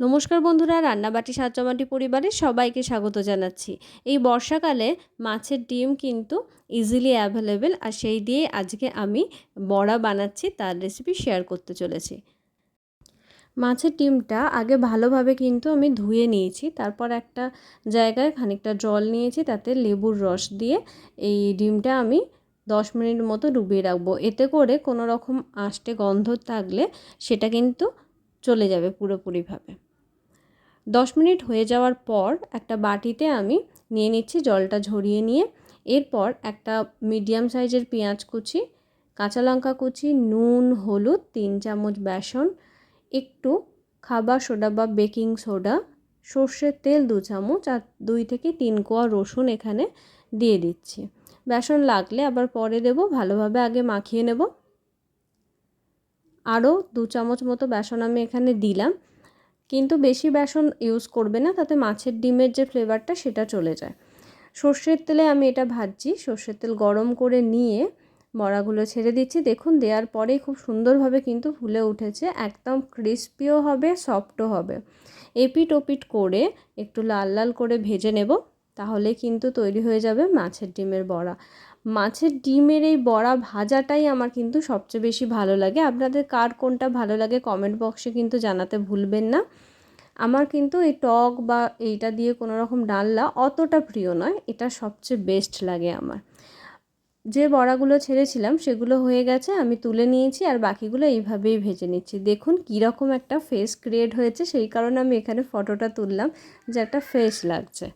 নমস্কার বন্ধুরা, রান্নাবাটি সাতজমাটি পরিবারের সবাইকে স্বাগত জানাচ্ছি। এই বর্ষাকালে মাছের ডিম কিন্তু ইজিলি অ্যাভেলেবেল আর সেই দিয়ে আজকে আমি বড়া বানাচ্ছি, তার রেসিপি শেয়ার করতে চলেছি। মাছের ডিমটা আগে ভালোভাবে কিন্তু আমি ধুয়ে নিয়েছি, তারপর একটা জায়গায় খানিকটা জল নিয়েছি, তাতে লেবুর রস দিয়ে এই ডিমটা আমি দশ মিনিট মতো ডুবিয়ে রাখব। এতে করে কোনো রকম আষ্টে গন্ধ থাকলে সেটা কিন্তু চলে যাবে পুরোপুরিভাবে। দশ মিনিট হয়ে যাওয়ার পর একটা বাটিতে আমি নিয়ে নিচ্ছি জলটা ঝরিয়ে নিয়ে। এরপর একটা মিডিয়াম সাইজের পেঁয়াজ কুচি, কাঁচা লঙ্কা কুচি, নুন, হলুদ, তিন চামচ বেসন, একটু খাবার সোডা বা বেকিং সোডা, সর্ষের তেল দু চামচ আর দুই থেকে তিন কোয়া রসুন এখানে দিয়ে দিচ্ছি। বেসন লাগলে আবার পরে দেব, ভালোভাবে আগে মাখিয়ে নেব। আরও দু চামচ মতো বেসন আমি এখানে দিলাম। কিন্তু বেশি বেসন ইউজ করবে না, তাতে মাছের ডিমের যে ফ্লেভারটা সেটা চলে যায়। সর্ষের তেলে আমি এটা ভাজছি, সর্ষের তেল গরম করে নিয়ে বড়াগুলো ছেড়ে দিচ্ছি। দেখুন, দেওয়ার পরেই খুব সুন্দরভাবে কিন্তু ফুলে উঠেছে, একদম ক্রিস্পিও হবে সফটও হবে। এপিট ওপিট করে একটু লাল লাল করে ভেজে নেব। তাহলে কিন্তু তৈরি হয়ে যাবে মাছের ডিমের বড়া। মাছের ডিমের এই বড়া ভাজাটাই আমার কিন্তু সবচেয়ে বেশি ভালো লাগে। আপনাদের কার কোনটা ভালো লাগে কমেন্ট বক্সে কিন্তু জানাতে ভুলবেন না। আমার কিন্তু এই টক বা এইটা দিয়ে কোনো রকম ডালনা অতটা প্রিয় নয়, এটা সবচেয়ে বেস্ট লাগে আমার। যে বড়াগুলো ছেড়েছিলাম সেগুলো হয়ে গেছে, আমি তুলে নিয়েছি আর বাকিগুলো এইভাবেই ভেজে নিচ্ছি। দেখুন কীরকম একটা ফেস ক্রিয়েট হয়েছে, সেই কারণে আমি এখানে ফটোটা তুললাম যে একটা ফেস লাগছে।